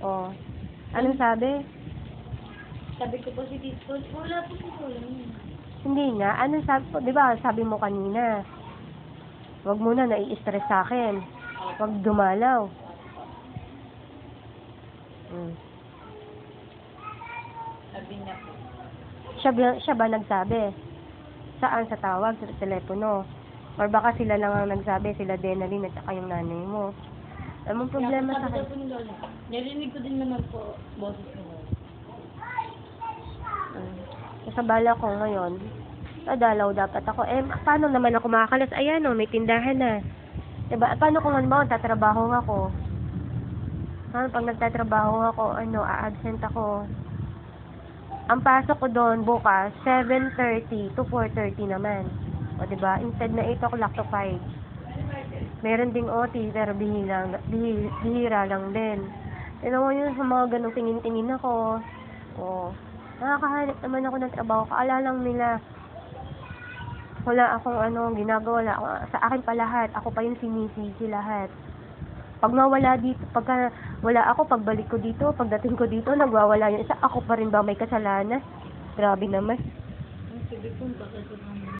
Oh. Anong sabi? Sabi ko po si Tito, wala po si Kuya. Hindi nga. Anong sabi po? Di ba, sabi mo kanina, wag mo na nai-stress sa akin. Wag dumalaw. Hmm. Sabi niya po. Siya, siya ba nagsabi? Saan sa tawag? Sa telepono? Or baka sila lang ang nagsabi, sila Denalyn at saka yung nanay mo. Anong problema sa akin? Lola. Narinig ko din naman po boses ni Lola. Mm. Sa bala ko ngayon, nadalaw dapat ako. Eh, paano naman ako makakalas? Ayan o, may tindahan na. Diba? Paano kung ano, tatrabaho nga ako? Paano pag nagtatrabaho ako, ano, a-absent ako? Ang pasok ko doon bukas, 7.30 to 4.30 naman. O, diba? Instead na 8 o'clock to 5. Meron ding OT, pero bihira, bihi- bihira lang din. Tinan mo yun sa mga ganong tingin-tingin ako. O, nakakahanap naman ako ng trabaho. Kaala lang nila, wala akong ano, ginagawa. Wala sa akin pa lahat. Ako pa yung sinisisi lahat. Pag nawala dito, pagka wala ako, pagbalik ko dito, pagdating ko dito, nagwawala yung isa, ako pa rin ba may kasalanan? Grabe naman. Ang sabi ko, bakit